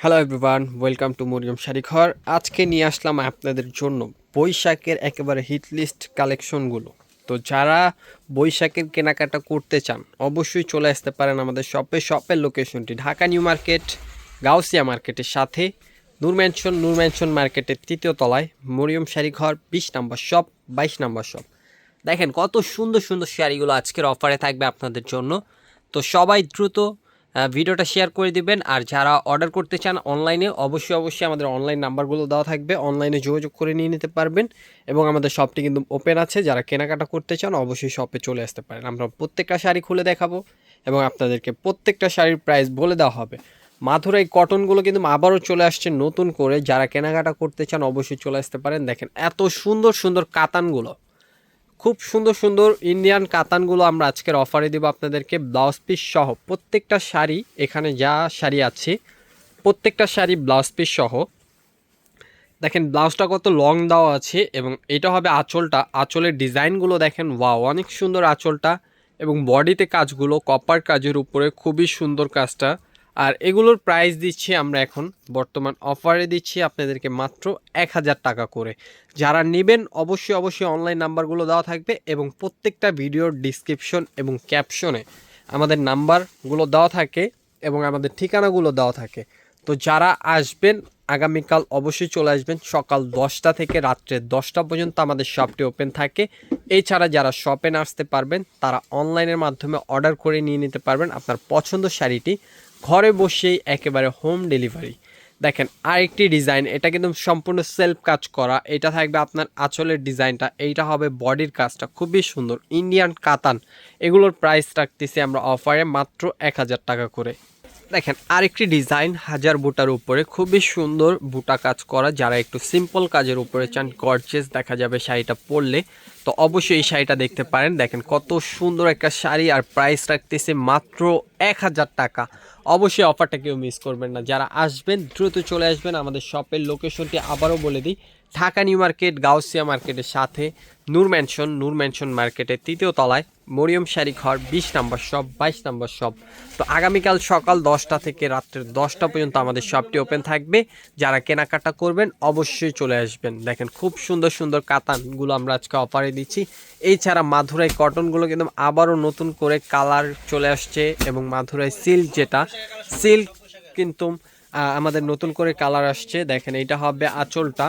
Hello everyone welcome to Mariyam Sharighar আজকে নিয়ে আসলাম আপনাদের জন্য বৈশাখের একেবারে হিট লিস্ট কালেকশনগুলো তো যারা বৈশাখের কেনাকাটা করতে চান, অবশ্যই চলে আসতে পারেন আমাদের শপে শপের লোকেশনটি ঢাকা নিউ মার্কেট, গাউসিয়া মার্কেটের সাথে। নূর ম্যানশন নূর মার্কেটের তৃতীয় তলায় মরিয়ম শাড়িঘর বিশ নম্বর শপ বাইশ নম্বর শপ দেখেন কত সুন্দর সুন্দর শাড়িগুলো আজকের অফারে থাকবে আপনাদের জন্য। তো সবাই দ্রুত ভিডিওটা শেয়ার করে দিবেন। আর যারা অর্ডার করতে চান অনলাইনে অবশ্যই অবশ্যই আমাদের অনলাইন নাম্বারগুলো দেওয়া থাকবে। অনলাইনে যোগাযোগ করে নিয়ে নিতে পারবেন। এবং আমাদের শপটি কিন্তু ওপেন আছে। যারা কেনাকাটা করতে চান, অবশ্যই শপে চলে আসতে পারেন। আমরা প্রত্যেকটা শাড়ি খুলে দেখাবো এবং আপনাদেরকে প্রত্যেকটা শাড়ির প্রাইস বলে দেওয়া হবে। মাথুরাই কটনগুলো কিন্তু আবারও চলে আসছে নতুন করে। যারা কেনাকাটা করতে চান, অবশ্যই চলে আসতে পারেন। দেখেন এত সুন্দর সুন্দর কাতানগুলো। খুব সুন্দর সুন্দর ইন্ডিয়ান কাতানগুলো আমরা আজকের অফারে দেবো আপনাদেরকে। ব্লাউজ পিস সহ প্রত্যেকটা শাড়ি, এখানে যা শাড়ি আছে, প্রত্যেকটা শাড়ি ব্লাউজ পিস সহ। দেখেন ব্লাউজটা কত লং দেওয়া আছে এবং এটা হবে আঁচলটা। আঁচলের ডিজাইনগুলো দেখেন ওয়াও অনেক সুন্দর আঁচলটা এবং বডিতে কাজগুলো কপার কাজের উপরে খুবই সুন্দর কাজটা। আর এগুলোর প্রাইস দিচ্ছি আমরা এখন, বর্তমান অফারে দিচ্ছি আপনাদেরকে মাত্র এক হাজার টাকা করে। যারা নেবেন অবশ্যই অবশ্যই অনলাইন নাম্বারগুলো দেওয়া থাকবে এবং প্রত্যেকটা ভিডিওর ডিসক্রিপশন এবং ক্যাপশনে আমাদের নাম্বারগুলো দেওয়া থাকে এবং আমাদের ঠিকানাগুলো দেওয়া থাকে। তো যারা আসবেন, আগামীকাল অবশ্যই চলে আসবেন। সকাল দশটা থেকে রাত্রে দশটা পর্যন্ত আমাদের শপটি ওপেন থাকে। এছাড়া যারা শপে আসতে পারবেন, তারা অনলাইনের মাধ্যমে অর্ডার করে নিয়ে নিতে পারবেন আপনার পছন্দ শাড়িটি। ঘরে বসেই একেবারে হোম ডেলিভারি দেখেন, আরেকটি ডিজাইন এটা কিন্তু সম্পূর্ণ সেলফ কাজ করা। এটা থাকবে আপনার আঁচলের ডিজাইনটা। এইটা হবে বডির কাজটা। খুবই সুন্দর। ইন্ডিয়ান কাতান। এগুলোর প্রাইস রাখতেছি আমরা অফারে মাত্র এক হাজার টাকা করে। দেখেন, আরেকটি ডিজাইন হাজার বুটার উপরে খুবই সুন্দর বুটা কাজ করা। যারা একটু সিম্পল কাজের উপরে চান গর্জেস দেখা যাবে শাড়িটা পরলে। তো অবশ্যই এই শাড়িটা দেখতে পারেন। দেখেন, কত সুন্দর একটা শাড়ি আর প্রাইস রাখতেছে মাত্র এক হাজার টাকা। অবশ্যই অফারটা কেউ মিস করবেন না। যারা আসবেন, দ্রুত চলে আসবেন। আমাদের শপের লোকেশনটি আবারও বলে দিই। ঢাকা নিউ মার্কেট, গাউসিয়া মার্কেটের সাথে নূর ম্যানশন নূর ম্যানশন মার্কেটের তৃতীয় তলায় মরিয়ম শাড়ি ঘর বিশ নম্বর শপ, বাইশ নম্বর শপ। তো আগামীকাল সকাল দশটা থেকে রাত্রের দশটা পর্যন্ত আমাদের শপটি ওপেন থাকবে। যারা কেনাকাটা করবেন অবশ্যই চলে আসবেন। দেখেন খুব সুন্দর সুন্দর কাতানগুলো আমরা আজকে অফারে দিচ্ছি। এছাড়া মাধুরাই কটনগুলো কিন্তু আবারও নতুন করে কালার চলে আসছে এবং মাধুরাই সিল্ক যেটা সিল্ক কিন্তু আমাদের নতুন করে কালার আসছে। দেখেন এটা হবে আঁচলটা।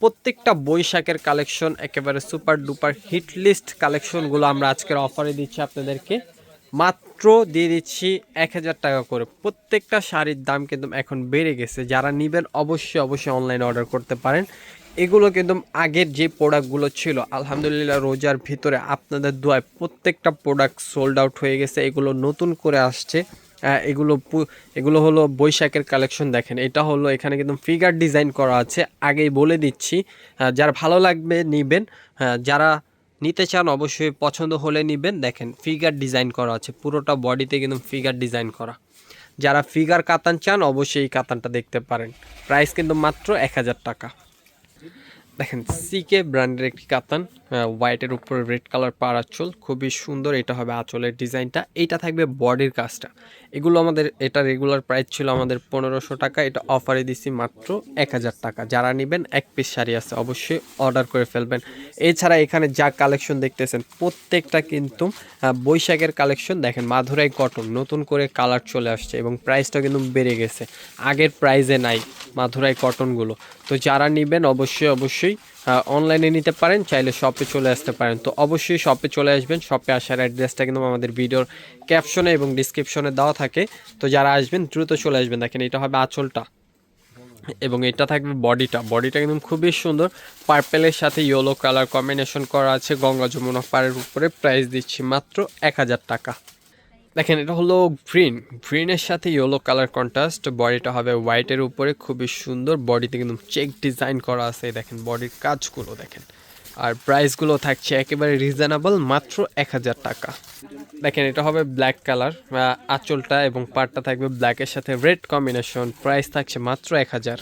প্রত্যেকটা বৈশাখের কালেকশন একেবারে সুপার ডুপার হিট লিস্ট কালেকশনগুলো আমরা আজকের অফারে দিচ্ছি আপনাদেরকে। মাত্র দিয়ে দিচ্ছি এক হাজার টাকা করে। প্রত্যেকটা শাড়ির দাম কিন্তু এখন বেড়ে গেছে। যারা নেবেন, অবশ্যই অবশ্যই অনলাইনে অর্ডার করতে পারেন। এগুলো কিন্তু আগের যে প্রোডাক্টগুলো ছিল, আলহামদুলিল্লাহ রোজার ভিতরে আপনাদের দোয়ায় প্রত্যেকটা প্রোডাক্ট সোল্ড আউট হয়ে গেছে। এগুলো নতুন করে আসছে। এগুলো এগুলো হলো বৈশাখের কালেকশন দেখেন। এটা হলো এখানে কিন্তু ফিগার ডিজাইন করা আছে। আগেই বলে দিচ্ছি যার ভালো লাগবে নিবেন হ্যাঁ যারা নিতে চান অবশ্যই পছন্দ হলে নিবেন। দেখেন ফিগার ডিজাইন করা আছে, পুরোটা বডিতে কিন্তু ফিগার ডিজাইন করা। যারা ফিগার কাতান চান, অবশ্যই এই কাতানটা দেখতে পারেন। প্রাইস কিন্তু মাত্র এক হাজার টাকা। দেখেন সিকে ব্র্যান্ডের একটি কাতান হোয়াইটের উপরে রেড কালার পার আঁচল খুবই সুন্দর। এটা হবে আঁচলের ডিজাইনটা এইটা থাকবে বডির কাজটা। এগুলো আমাদের, এটা রেগুলার প্রাইস ছিল আমাদের পনেরোশো টাকা, এটা অফারে দিছি মাত্র এক হাজার টাকা। যারা নেবেন, এক পিস শাড়ি আছে, অবশ্যই অর্ডার করে ফেলবেন। এছাড়া এখানে যা কালেকশন দেখতেছেন, প্রত্যেকটা কিন্তু বৈশাখের কালেকশন দেখেন, মাধুরাই কটন নতুন করে কালার চলে আসছে এবং প্রাইসটা কিন্তু বেড়ে গেছে। আগের প্রাইজে নাই মাধুরাই কটনগুলো তো যারা নেবেন, অবশ্যই অবশ্যই অনলাইনে নিতে পারেন, চাইলে শপে চলে আসতে পারেন। তো অবশ্যই শপে চলে আসবেন শপে আসার অ্যাড্রেসটা কিন্তু আমাদের ভিডিওর ক্যাপশনে এবং ডিসক্রিপশনে দেওয়া থাকে। তো যারা আসবেন, দ্রুত চলে আসবেন। দেখেন, এটা হবে আঁচলটা এবং এটা থাকবে বডিটা বডিটা কিন্তু খুবই সুন্দর। পার্পেলের সাথে ইয়েলো কালার কম্বিনেশন করা আছে। গঙ্গা যমুনা পাড়ের উপরে প্রাইস দিচ্ছি মাত্র এক হাজার টাকা। দেখেন, এটা হলো গ্রিন গ্রিনের সাথে ইয়েলো কালার কন্ট্রাস্ট বডিটা হবে হোয়াইটের উপরে। খুবই সুন্দর বডিতে কিন্তু চেক ডিজাইন করা আছে দেখেন বডির কাজগুলো দেখেন। আর প্রাইসগুলো থাকছে একেবারে রিজনেবল মাত্র এক হাজার টাকা। দেখেন, এটা হবে ব্ল্যাক কালার আঁচলটা এবং পাটটা থাকবে ব্ল্যাকের সাথে রেড কম্বিনেশন প্রাইস থাকছে মাত্র এক হাজার।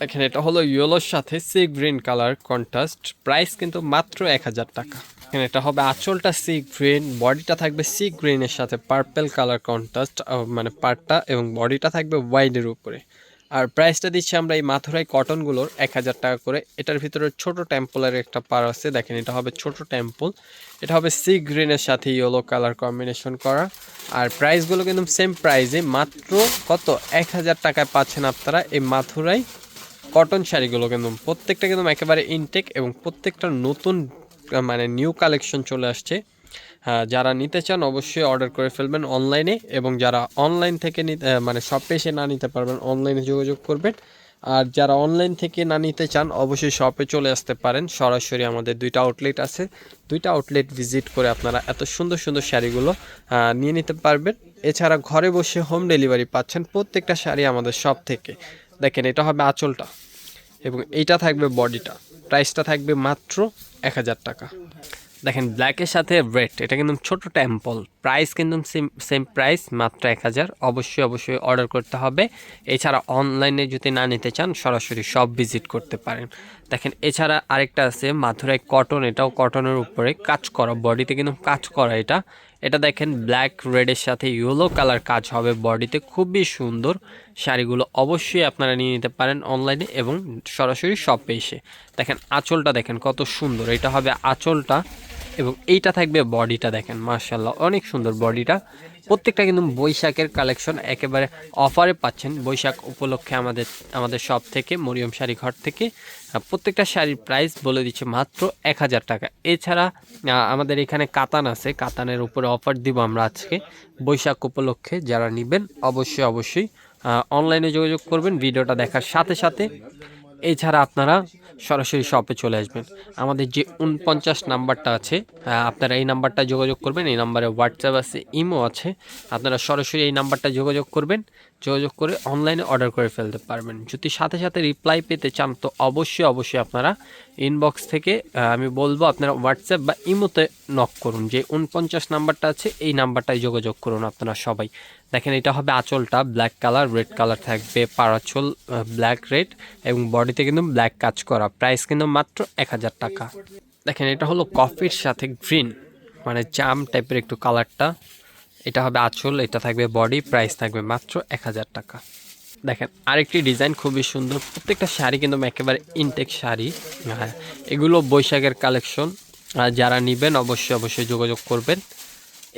দেখেন, এটা হলো ইয়েলোর সাথে sea green colour contrast price কিন্তু মাত্র এক হাজার টাকা। এখানে এটা হবে আঁচলটা সি গ্রিন বডিটা থাকবে সি গ্রিনের সাথে পার্পেল কালার কন্ট্রাস্ট মানে পার্টটা এবং বডিটা থাকবে হোয়াইটের উপরে। আর প্রাইসটা দিচ্ছি আমরা এই মাথুরাই কটনগুলোর এক হাজার টাকা করে। এটার ভিতরে ছোট টেম্পলের একটা পার আছে, দেখেন এটা হবে ছোট টেম্পল এটা হবে সি গ্রিনের সাথে ইয়েলো কালার কম্বিনেশন করা। আর প্রাইসগুলো কিন্তু সেম প্রাইসে মাত্র কত? এক হাজার টাকায় পাচ্ছেন আপনারা এই মাথুরাই কটন শাড়িগুলো কিন্তু। প্রত্যেকটা কিন্তু একেবারে ইনটেক এবং প্রত্যেকটা নতুন মানে নিউ কালেকশন চলে আসছে। যারা নিতে চান অবশ্যই অর্ডার করে ফেলবেন অনলাইনে এবং যারা অনলাইন থেকে মানে শপে এসে না নিতে পারবেন অনলাইনে যোগাযোগ করবেন। আর যারা অনলাইন থেকে না নিতে চান, অবশ্যই শপে চলে আসতে পারেন। সরাসরি আমাদের দুইটা আউটলেট আছে। দুইটা আউটলেট ভিজিট করে আপনারা এত সুন্দর সুন্দর শাড়িগুলো নিয়ে নিতে পারবেন। এছাড়া ঘরে বসে হোম ডেলিভারি পাচ্ছেন প্রত্যেকটা শাড়ি আমাদের শপ থেকে। দেখেন, এটা হবে আঁচলটা। এবং এইটা থাকবে বডিটা। প্রাইসটা থাকবে মাত্র এক হাজার টাকা। দেখেন ব্ল্যাকের সাথে রেড এটা কিন্তু ছোট টেম্পল প্রাইস কিন্তু সেম সেম প্রাইস মাত্র এক হাজার। অবশ্যই অবশ্যই অর্ডার করতে হবে। এছাড়া অনলাইনে যদি না নিতে চান, সরাসরি সব ভিজিট করতে পারেন। দেখেন, এছাড়া আরেকটা আছে মাথুরাই কটন এটাও কটনের উপরে কাজ করা বডিতে কিন্তু কাজ করা এটা। এটা দেখেন ব্ল্যাক রেডের সাথে ইয়েলো কালার কাজ হবে বডিতে খুবই সুন্দর। শাড়িগুলো অবশ্যই আপনারা নিয়ে নিতে পারেন অনলাইনে এবং সরাসরি শপে এসে। দেখেন, আঁচলটা দেখেন কত সুন্দর। এটা হবে আঁচলটা এবং এইটা থাকবে বডিটা দেখেন মার্শাল্লাহ অনেক সুন্দর বডিটা। প্রত্যেকটা কিন্তু বৈশাখের কালেকশন একেবারে অফারে পাচ্ছেন। বৈশাখ উপলক্ষে আমাদের আমাদের শপ থেকে, মরিয়ম শাড়ি ঘর থেকে প্রত্যেকটা শাড়ির প্রাইস বলে দিচ্ছে মাত্র এক হাজার টাকা। এছাড়া আমাদের এখানে কাতান আছে, কাতানের উপরে অফার দিব আমরা আজকে। বৈশাখ উপলক্ষে যারা নেবেন, অবশ্যই অবশ্যই অনলাইনে যোগাযোগ করবেন, ভিডিওটা দেখার সাথে সাথে। এছাড়া আপনারা সরাসরি শপে চলে আসবেন। আমাদের যে উনপঞ্চাশ নাম্বারটা আছে আপনারা এই নাম্বারটা যোগাযোগ করবেন। এই নাম্বারে হোয়াটসঅ্যাপ আছে ইমো আছে। আপনারা সরাসরি এই নাম্বারটা যোগাযোগ করবেন। যোগাযোগ করে অনলাইনে অর্ডার করে ফেলতে পারবেন। যদি সাথে সাথে রিপ্লাই পেতে চান, তো অবশ্যই অবশ্যই আপনারা ইনবক্স থেকে আমি বলব আপনারা হোয়াটসঅ্যাপ বা ইমোতে নক করুন। যে উনপঞ্চাশ নাম্বারটা আছে, এই নাম্বারটায় যোগাযোগ করুন আপনারা সবাই। দেখেন, এটা হবে আঁচলটা ব্ল্যাক কালার রেড কালার থাকবে, পারাচল ব্ল্যাক রেড এবং বডিতে কিন্তু ব্ল্যাক কাজ করা। প্রাইস কিন্তু মাত্র এক হাজার টাকা। দেখেন, এটা হলো কফির সাথে গ্রিন মানে জাম টাইপের একটু কালারটা এটা হবে আঁচল, এটা থাকবে বডি প্রাইস থাকবে মাত্র এক হাজার টাকা। দেখেন, আরেকটি ডিজাইন খুবই সুন্দর। প্রত্যেকটা শাড়ি কিন্তু একেবারে ইনটেক শাড়ি। হ্যাঁ এগুলো বৈশাখের কালেকশন যারা নেবেন, অবশ্যই অবশ্যই যোগাযোগ করবেন।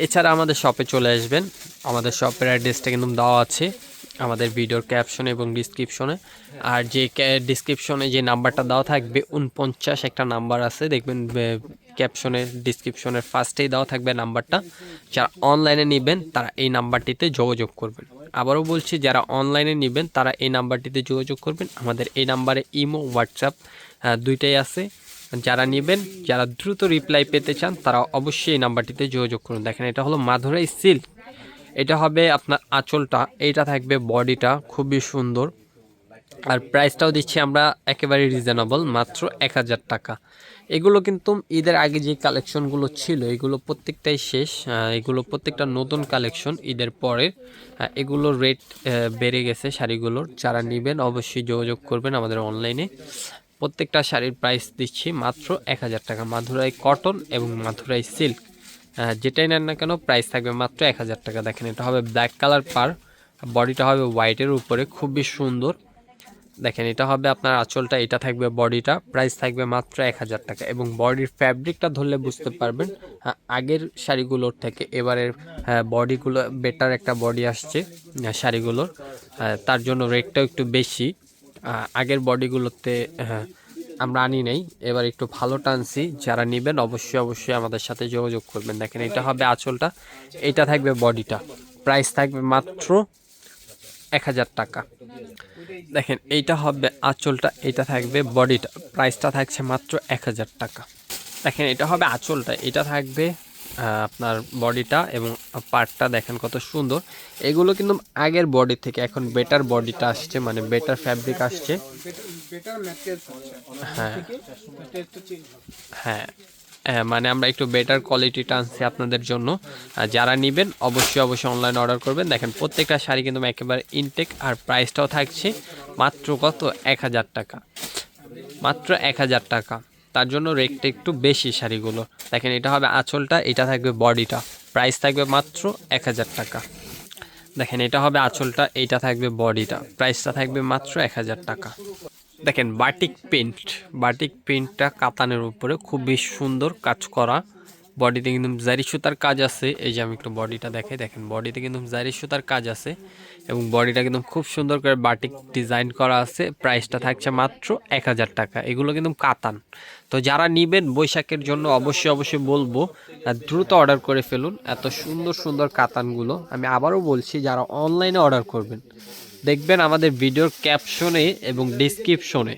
এছাড়া আমাদের শপে চলে আসবেন। আমাদের শপের অ্যাড্রেসটা কিন্তু দেওয়া আছে আমাদের ভিডিওর ক্যাপশনে এবং ডিসক্রিপশনে আর যে ডিসক্রিপশনে যে নাম্বারটা দেওয়া থাকবে, উনপঞ্চাশ একটা নাম্বার আছে। দেখবেন ক্যাপশনে ডিসক্রিপশনের ফার্স্টেই দেওয়া থাকবে নাম্বারটা যারা অনলাইনে নেবেন, তারা এই নাম্বারটিতে যোগাযোগ করবেন। আবারও বলছি, যারা অনলাইনে নেবেন, তারা এই নাম্বারটিতে যোগাযোগ করবেন। আমাদের এই নাম্বারে ইমো, হোয়াটসঅ্যাপ দুইটাই আছে। যারা নেবেন, যারা দ্রুত রিপ্লাই পেতে চান, তারা অবশ্যই এই নাম্বারটিতে যোগাযোগ করুন। দেখেন, এটা হলো মাধুরাই সিল্ক এটা হবে আপনার আঁচলটা, এইটা থাকবে বডিটা খুবই সুন্দর। আর প্রাইসটাও দিচ্ছি আমরা একেবারে রিজনেবল মাত্র এক হাজার টাকা। এগুলো কিন্তু ঈদের আগে যে কালেকশনগুলো ছিল, এগুলো প্রত্যেকটাই শেষ এগুলো প্রত্যেকটা নতুন কালেকশন ঈদের পরে এগুলো রেট বেড়ে গেছে শাড়িগুলোর। যারা নেবেন অবশ্যই যোগাযোগ করবেন আমাদের অনলাইনে প্রত্যেকটা শাড়ির প্রাইস দিচ্ছি মাত্র এক হাজার টাকা। মাধুরাই কটন এবং মাধুরাই সিল্ক যেটাই নেন না কেন প্রাইস থাকবে মাত্র এক হাজার টাকা। দেখেন, এটা হবে ব্ল্যাক কালার পার বডিটা হবে হোয়াইটের উপরে, খুবই সুন্দর। দেখেন এটা হবে আপনার আঁচলটা এটা থাকবে বডিটা প্রাইস থাকবে মাত্র এক হাজার টাকা এবং বডির ফ্যাব্রিকটা ধরলে বুঝতে পারবেন হ্যাঁ, আগের শাড়িগুলোর থেকে এবারের বডিগুলো বেটার একটা বডি আসছে আহ, শাড়িগুলোর তার জন্য রেটটাও একটু বেশি। আগের বডিগুলোতে হ্যাঁ, আমরা আনি নাই এবার একটু ভালো টানছি যারা নেবেন অবশ্যই অবশ্যই আমাদের সাথে যোগাযোগ করবেন। দেখেন এটা হবে আঁচলটা এটা থাকবে বডিটা প্রাইস থাকবে মাত্র এক হাজার টাকা। দেখেন এইটা হবে আঁচলটা এটা থাকবে বডিটা প্রাইসটা থাকছে মাত্র এক হাজার টাকা। দেখেন এটা হবে আঁচলটা এটা থাকবে আপনার বডিটা এবং পার্টটা দেখেন কত সুন্দর। এগুলো কিন্তু আগের বডি থেকে এখন বেটার বডিটা আসছে মানে বেটার ফ্যাব্রিক আসছে। হ্যাঁ। হ্যাঁ, মানে আমরা একটু বেটার কোয়ালিটিটা আনছি আপনাদের জন্য। যারা নেবেন, অবশ্যই অবশ্যই অনলাইনে অর্ডার করবেন। দেখেন, প্রত্যেকটা শাড়ি কিন্তু একেবারে ইনটেক আর প্রাইসটাও থাকছে মাত্র কত? এক হাজার টাকা। মাত্র এক হাজার টাকা। তার জন্য রেটটা একটু বেশি শাড়িগুলো। দেখেন, এটা হবে আঁচলটা, এটা থাকবে বডিটা প্রাইস থাকবে মাত্র এক হাজার টাকা। দেখেন, এটা হবে আঁচলটা, এইটা থাকবে বডিটা প্রাইসটা থাকবে মাত্র এক হাজার টাকা। দেখেন বাটিক পেন্ট বাটিক পেন্টটা কাতানের উপরে খুবই সুন্দর কাজ করা। বডিতে কিন্তু জারি সুতার কাজ আছে। এই যে আমি একটু বডিটা দেখাই, দেখেন বডিতে কিন্তু জারি সুতার কাজ আছে এবং বডিটা কিন্তু খুব সুন্দর করে বাটিক ডিজাইন করা আছে। প্রাইসটা থাকছে মাত্র এক হাজার টাকা। এগুলো কিন্তু কাতান। তো যারা নিবেন বৈশাখের জন্য অবশ্যই অবশ্যই বলব দ্রুত অর্ডার করে ফেলুন। এত সুন্দর সুন্দর কাতানগুলো। আমি আবারও বলছি, যারা অনলাইনে অর্ডার করবেন দেখবেন আমাদের ভিডিওর ক্যাপশনে এবং ডিসক্রিপশনে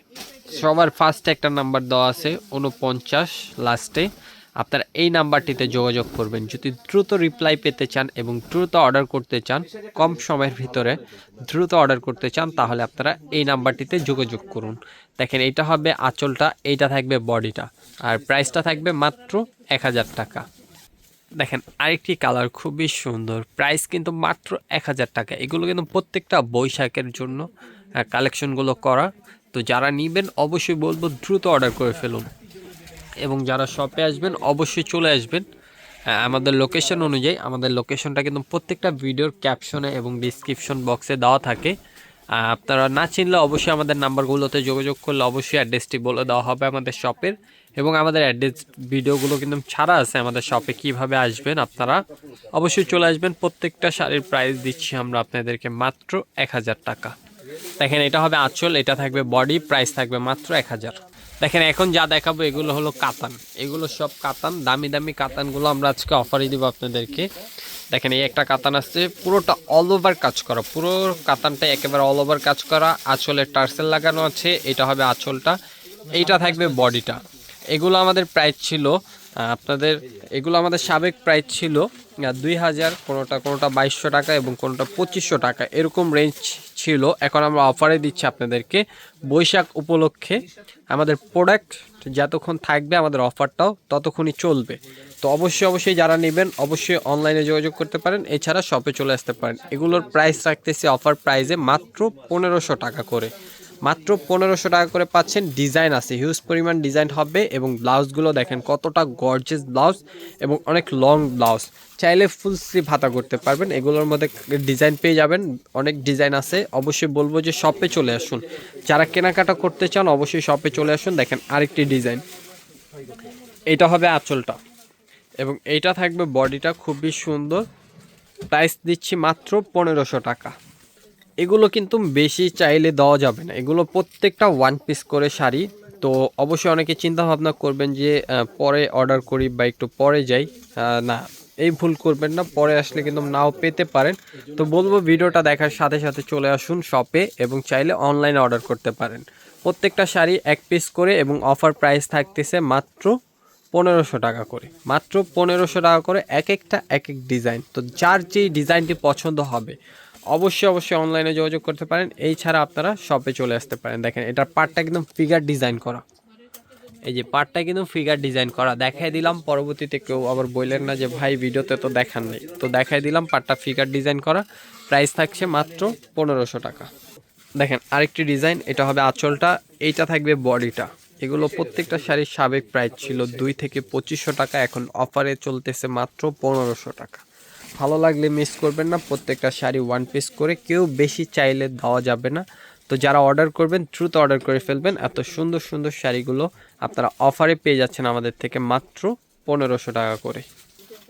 সবার ফার্স্টে একটা নাম্বার দেওয়া আছে উনপঞ্চাশ লাস্টে আপনারা এই নাম্বারটিতে যোগাযোগ করবেন। যদি দ্রুত রিপ্লাই পেতে চান এবং দ্রুত অর্ডার করতে চান, কম সময়ের ভিতরে দ্রুত অর্ডার করতে চান, তাহলে আপনারা এই নাম্বারটিতে যোগাযোগ করুন। দেখেন, এটা হবে আঁচলটা, এইটা থাকবে বডিটা। আর প্রাইসটা থাকবে মাত্র এক হাজার টাকা। দেখেন, আরেকটি কালার খুবই সুন্দর। প্রাইস কিন্তু মাত্র এক হাজার টাকা। এগুলো কিন্তু প্রত্যেকটা বৈশাখের জন্য কালেকশনগুলো করা। তো যারা নেবেন, অবশ্যই বলব দ্রুত অর্ডার করে ফেলুন। এবং যারা শপে আসবেন, অবশ্যই চলে আসবেন। আমাদের লোকেশন অনুযায়ী, আমাদের লোকেশনটা কিন্তু প্রত্যেকটা ভিডিওর ক্যাপশনে এবং ডিসক্রিপশন বক্সে দেওয়া থাকে। আপনারা না চিনলে অবশ্যই আমাদের নাম্বারগুলোতে যোগাযোগ করলে অবশ্যই অ্যাড্রেসটি বলে দেওয়া হবে আমাদের শপের। এবং আমাদের অ্যাড্রেস ভিডিওগুলো কিন্তু ছাড়া আছে আমাদের শপে, কীভাবে আসবেন আপনারা? অবশ্যই চলে আসবেন, প্রত্যেকটা শাড়ির প্রাইস দিচ্ছি আমরা আপনাদেরকে মাত্র এক হাজার টাকা। দেখেন, এটা হবে আঁচল, এটা থাকবে বডি প্রাইস থাকবে মাত্র এক হাজার। দেখেন, এখন যা দেখাবো, এগুলো হলো কাতান। এগুলো সব কাতান, দামি দামি কাতানগুলো আমরা আজকে অফারই দিব আপনাদেরকে। দেখেন, এই একটা কাতান আসছে, পুরোটা অল ওভার কাজ করা। পুরো কাতানটা একেবারে অল ওভার কাজ করা। আঁচলের টার্সেল লাগানো আছে, এটা হবে আঁচলটা। এইটা থাকবে বডিটা। এগুলো আমাদের প্রাইস ছিল আপনাদের এগুলো আমাদের সাবেক প্রাইস ছিল দুই হাজার, কোনোটা কোনোটা বাইশশো টাকা এবং কোনোটা পঁচিশশো টাকা, এরকম রেঞ্জ ছিল। এখন আমরা অফারে দিচ্ছি আপনাদেরকে বৈশাখ উপলক্ষে আমাদের প্রোডাক্ট যতক্ষণ থাকবে আমাদের অফারটাও ততক্ষণই চলবে। তো অবশ্যই অবশ্যই যারা নেবেন, অবশ্যই অনলাইনে যোগাযোগ করতে পারেন, এছাড়া শপে চলে আসতে পারেন। এগুলোর প্রাইস রাখতেছি অফার প্রাইসে মাত্র পনেরোশো টাকা করে। মাত্র পনেরোশো টাকা করে পাচ্ছেন। ডিজাইন আছে, হিউজ পরিমাণ ডিজাইন হবে এবং ব্লাউজগুলো দেখেন কতটা গর্জেস ব্লাউজ এবং অনেক লং ব্লাউজ। চাইলে ফুল স্লিভ হাতা করতে পারবেন, এগুলোর মধ্যে ডিজাইন পেয়ে যাবেন, অনেক ডিজাইন আছে। অবশ্যই বলব যে শপে চলে আসুন। যারা কেনাকাটা করতে চান, অবশ্যই শপে চলে আসুন, দেখেন আরেকটি ডিজাইন এটা হবে আঁচলটা এবং এইটা থাকবে বডিটা খুবই সুন্দর। প্রাইস দিচ্ছি মাত্র পনেরোশো টাকা। এগুলো কিন্তু বেশি চাইলে দেওয়া যাবে না। এগুলো প্রত্যেকটা ওয়ান পিস করে শাড়ি। তো অবশ্যই অনেকে চিন্তা ভাবনা করবেন যে পরে অর্ডার করি বা একটু পরে যাই। না, এই ভুল করবেন না, পরে আসলে কিন্তু নাও পেতে পারেন। তো বলব ভিডিওটা দেখার সাথে সাথে চলে আসুন শপে এবং চাইলে অনলাইনে অর্ডার করতে পারেন। প্রত্যেকটা শাড়ি এক পিস করে এবং অফার প্রাইস থাকতেছে মাত্র পনেরোশো টাকা করে। মাত্র পনেরোশো টাকা করে এক একটা, এক এক ডিজাইন তো যার যেই ডিজাইনটি পছন্দ হবে অবশ্যই অবশ্যই অনলাইনে যোগাযোগ করতে পারেন। এই ছাড়া আপনারা শপে চলে আসতে পারেন। দেখেন, এটার পার্টটা একদম ফিগার ডিজাইন করা। এই যে পার্টটা কিন্তু ফিগার ডিজাইন করা। দেখাই দিলাম, পরবর্তীতে কেউ আবার বললেন না যে, ভাই ভিডিওতে তো দেখান নেই। তো দেখাই দিলাম পার্টটা ফিগার ডিজাইন করা। প্রাইস থাকছে মাত্র পনেরোশো টাকা। দেখেন, আরেকটি ডিজাইন এটা হবে আঁচলটা। এইটা থাকবে বডিটা। এগুলো প্রত্যেকটা শাড়ির সাবেক প্রাইস ছিল দুই থেকে পঁচিশশো টাকা। এখন অফারে চলতেছে মাত্র পনেরোশো টাকা। ভালো লাগলে মিস করবেন না। প্রত্যেকটা শাড়ি ওয়ান পিস করে কেউ বেশি চাইলে দেওয়া যাবে না। তো যারা অর্ডার করবেন, দ্রুত অর্ডার করে ফেলবেন। এত সুন্দর সুন্দর শাড়িগুলো আপনারা অফারে পেয়ে যাচ্ছেন আমাদের থেকে মাত্র পনেরোশো টাকা করে।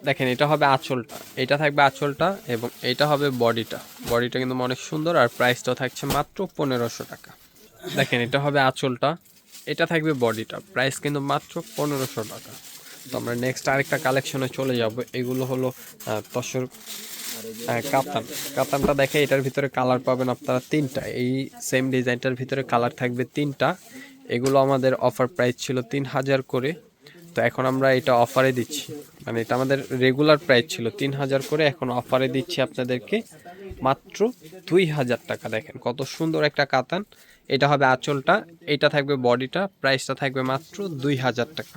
দেখেন, এটা হবে আঁচলটা। এটা থাকবে আঁচলটা এবং এটা হবে বডিটা। বডিটা কিন্তু অনেক সুন্দর আর প্রাইসটা থাকছে মাত্র পনেরোশো টাকা। দেখেন, এটা হবে আঁচলটা। এটা থাকবে বডিটা। প্রাইস কিন্তু মাত্র পনেরোশো টাকা। তো আমরা নেক্সট আরেকটা কালেকশনে চলে যাব। এগুলো হলো তসর কাতান কাতানটা দেখে এটার ভিতরে কালার পাবেন আপনারা তিনটা। এই সেম ডিজাইনটার ভিতরে কালার থাকবে তিনটা। এগুলো আমাদের অফার প্রাইস ছিল তিন হাজার করে। তো এখন আমরা এটা অফারে দিচ্ছি। মানে এটা আমাদের রেগুলার প্রাইস ছিল তিন হাজার করে। এখন অফারে দিচ্ছি আপনাদেরকে মাত্র দুই হাজার টাকা। দেখেন কত সুন্দর একটা কাতান এটা হবে আঁচলটা, এটা থাকবে বডিটা প্রাইসটা থাকবে মাত্র দুই হাজার টাকা।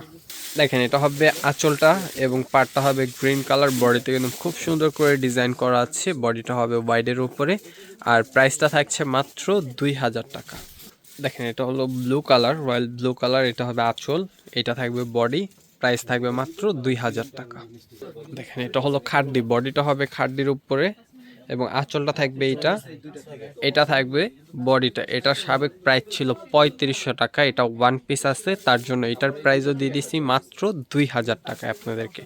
দেখেন, এটা হবে আঁচলটা এবং পাটটা হবে গ্রিন কালার বডিতে কিন্তু খুব সুন্দর করে ডিজাইন করা আছে। বডিটা হবে ওয়াইডের উপরে আর প্রাইসটা থাকছে মাত্র দুই হাজার টাকা। দেখেন, এটা হলো blue colour royal blue colour এটা হবে আঁচল, এটা থাকবে বডি প্রাইস থাকবে মাত্র দুই হাজার টাকা। দেখেন, এটা হলো খাড্ডি বডিটা হবে খাড্ডির উপরে এবং আঁচলটা থাকবে এইটা। এটা থাকবে বডিটা। এটার সাবেক প্রাইস ছিল পঁয়ত্রিশশো টাকা। এটা ওয়ান পিস আছে। তার জন্য এটার প্রাইসও দিয়ে দিছি মাত্র দুই হাজার টাকা আপনাদেরকে।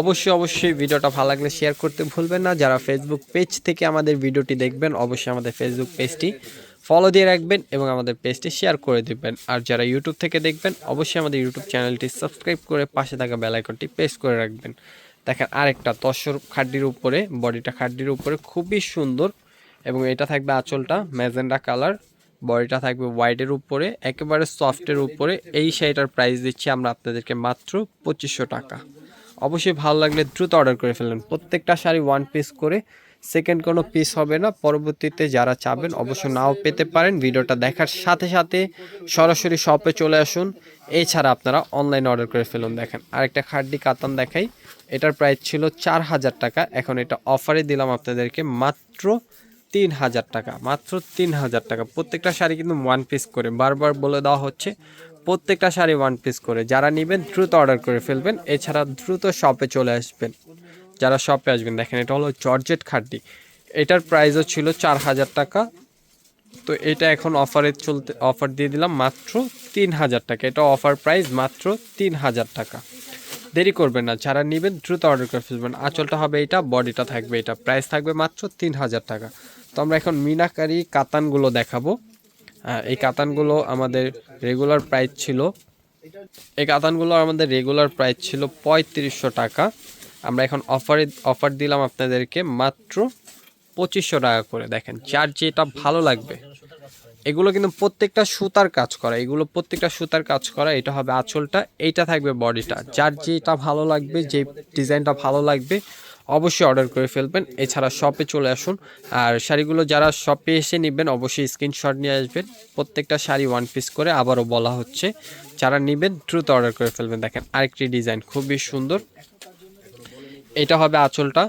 অবশ্যই অবশ্যই ভিডিওটা ভালো লাগলে শেয়ার করতে ভুলবেন না। যারা ফেসবুক পেজ থেকে আমাদের ভিডিওটি দেখবেন, অবশ্যই আমাদের ফেসবুক পেজটি ফলো দিয়ে রাখবেন এবং আমাদের পেজটি শেয়ার করে দিবেন। আর যারা ইউটিউব থেকে দেখবেন, অবশ্যই আমাদের ইউটিউব চ্যানেলটি সাবস্ক্রাইব করে পাশে থাকা বেল আইকনটি প্রেস করে রাখবেন। দেখেন আরেকটা তসর খাড্ডির উপরে, বডিটা খাড্ডির উপরে, খুবই সুন্দর। এবং এটা থাকবে আঁচলটা, ম্যাজেন্ডা কালার। বডিটা থাকবে হোয়াইটের উপরে, একেবারে সফটের উপরে। এই শাড়িটার প্রাইস দিচ্ছি আমরা আপনাদেরকে মাত্র পঁচিশশো টাকা। অবশ্যই ভালো লাগলে দ্রুত অর্ডার করে ফেলবেন। প্রত্যেকটা শাড়ি ওয়ান পিস করে সেকেন্ড কোনো পিস হবে না। পরবর্তীতে যারা চাবেন অবশ্য নাও পেতে পারেন। ভিডিওটা দেখার সাথে সাথে সরাসরি শপে চলে আসুন। এছাড়া আপনারা অনলাইন অর্ডার করে ফেলুন। দেখেন আরেকটা খাড্ডি কাতান দেখাই। এটার প্রাইস ছিল চার হাজার টাকা। এখন এটা অফারে দিলাম আপনাদেরকে মাত্র তিন হাজার টাকা। মাত্র তিন হাজার টাকা। প্রত্যেকটা শাড়ি কিন্তু ওয়ান পিস করে। বারবার বলে দেওয়া হচ্ছে প্রত্যেকটা শাড়ি ওয়ান পিস করে। যারা নেবেন দ্রুত অর্ডার করে ফেলবেন। এছাড়া দ্রুত শপে চলে আসবেন। যারা শপে আসবেন, দেখেন এটা হলো জর্জেট খাড্ডি এটার প্রাইসও ছিল চার হাজার টাকা। তো এটা এখন অফারে চলতে অফার দিয়ে দিলাম মাত্র তিন হাজার টাকা। এটা অফার প্রাইস মাত্র তিন হাজার টাকা। দেরি করবেন না, যারা নেবেন দ্রুত অর্ডার করে ফেলবেন। আঁচলটা হবে এটা বডিটা থাকবে এটা। প্রাইস থাকবে মাত্র তিন হাজার টাকা। তো আমরা এখন মিনাকারি কাতানগুলো দেখাবো। এই কাতানগুলো আমাদের রেগুলার প্রাইস ছিল। এই কাতানগুলো আমাদের রেগুলার প্রাইস ছিল পঁয়ত্রিশশো টাকা। আমরা এখন অফারে, অফার দিলাম আপনাদেরকে মাত্র পঁচিশশো টাকা করে। দেখেন যার যেটা ভালো লাগবে। এগুলো কিন্তু প্রত্যেকটা সুতার কাজ করা। এগুলো প্রত্যেকটা সুতার কাজ করা, এটা হবে আঁচলটা, এইটা থাকবে বডিটা। যার যেটা ভালো লাগবে, যে ডিজাইনটা ভালো লাগবে, অবশ্যই অর্ডার করে ফেলবেন। এছাড়া শপে চলে আসুন। আর শাড়িগুলো যারা শপে এসে নেবেন, অবশ্যই স্ক্রিনশট নিয়ে আসবেন। প্রত্যেকটা শাড়ি ওয়ান পিস করে আবারও বলা হচ্ছে। যারা নেবেন, দ্রুত অর্ডার করে ফেলবেন। দেখেন, আরেকটি ডিজাইন খুবই সুন্দর। এটা হবে আঁচলটা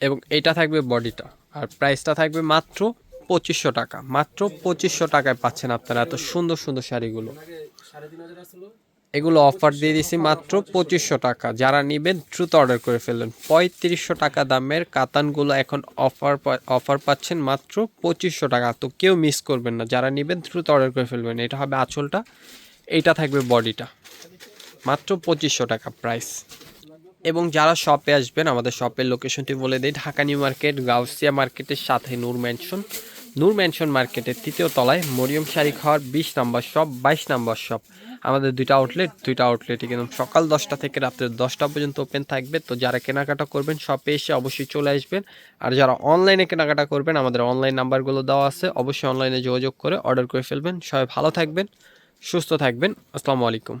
এবং এটা থাকবে বডিটা। আর প্রাইসটা থাকবে মাত্র পঁচিশশো টাকা। মাত্র পঁচিশশো টাকায় পাচ্ছেন আপনারা এত সুন্দর সুন্দর শাড়িগুলো। এগুলো অফার দিয়ে দিছি মাত্র পঁচিশশো টাকা। যারা নেবেন, দ্রুত অর্ডার করে ফেলবেন পঁয়ত্রিশশো টাকা দামের কাতানগুলো এখন অফার অফার পাচ্ছেন মাত্র পঁচিশশো টাকা। তো কেউ মিস করবেন না। যারা নেবেন, দ্রুত অর্ডার করে ফেলবেন। এটা হবে আঁচলটা এইটা থাকবে বডিটা। মাত্র পঁচিশশো টাকা প্রাইস এবং যারা শপে আসবেন, আমাদের শপের লোকেশনটি বলে দিই, ঢাকা নিউ মার্কেট, গাউসিয়া মার্কেটের সাথে নূর ম্যানশন নূর ম্যানশন মার্কেটের তৃতীয় তলায় মরিয়ম শাড়ি খাওয়ার বিশ নাম্বার শপ বাইশ নাম্বার শপ আমাদের দুইটা আউটলেট দুইটা আউটলেটই কিন্তু সকাল দশটা থেকে রাত্রে দশটা পর্যন্ত ওপেন থাকবে। তো যারা কেনাকাটা করবেন শপে এসে অবশ্যই চলে আসবেন। আর যারা অনলাইনে কেনাকাটা করবেন, আমাদের অনলাইন নাম্বারগুলো দেওয়া আছে। অবশ্যই অনলাইনে যোগাযোগ করে অর্ডার করে ফেলবেন। সবাই ভালো থাকবেন, সুস্থ থাকবেন। আসসালামু আলাইকুম।